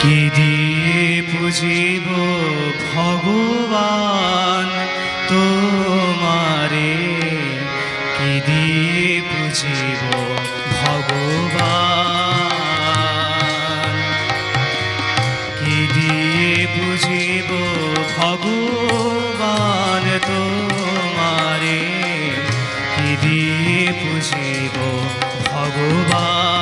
কি দিয়ে বুঝিব ভগবান? তোমারে কি দিয়ে বুঝিব ভগবান? কি দিয়ে বুঝিব ভগবান? তোমারে কি দিয়ে বুঝিব ভগবান?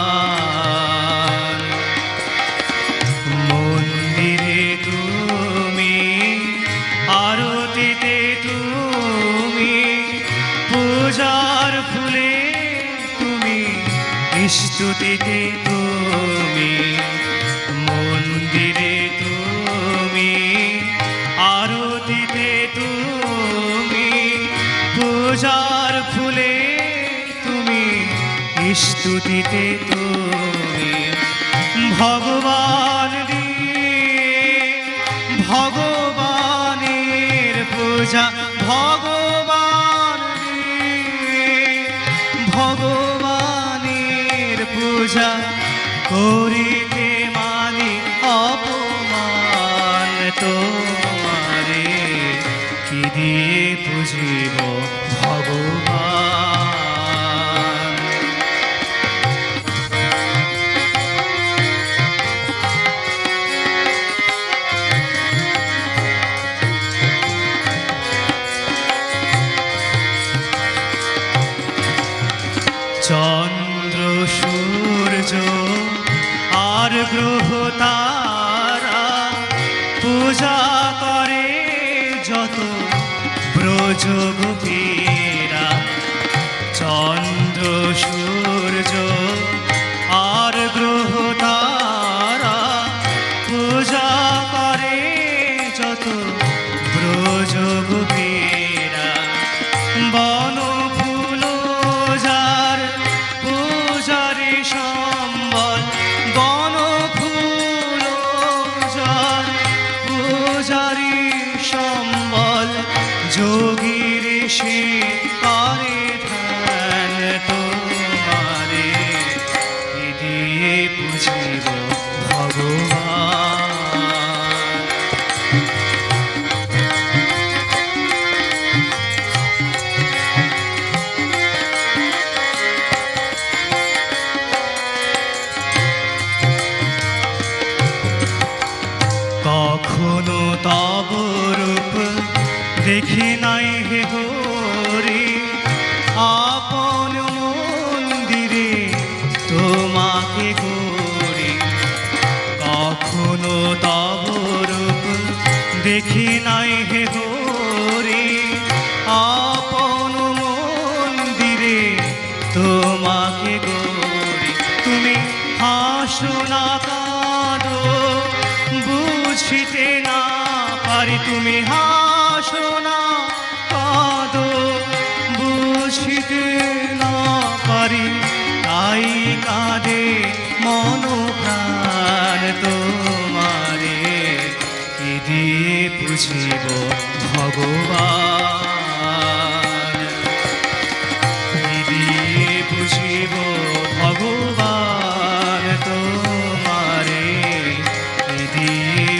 স্তুতিতে তুমি মন্দিরে তুমি আরতিতে তুমি পূজার ফুলে তুমি স্তুতিতে তুমি। ভগবান ভগবানের পূজা পূজা করিতে মানি অপমান তোমারে। কি দিয়ে বুঝিব ভগবান? চন্দ্র সূর্য আর গ্রহ তারা পূজা করে যত ব্রজ গোপীরা রূপ। দেখি নাই হে হরি, আপন মন্দিরে তোমাকে গড়ি কখনো তব রূপ, দেখি নাই হে হরি, আপন মন্দিরে তোমাকে গড়ি তুমি হাসো না কাঁদো। বুঝিতে না পারি, তুমি হাসো না, কাঁদো। বুঝিতে না পারি, তাই কাঁদে মন প্রাণ তোমারে। কি দিয়ে বুঝিব ভগবান। কি বুঝিব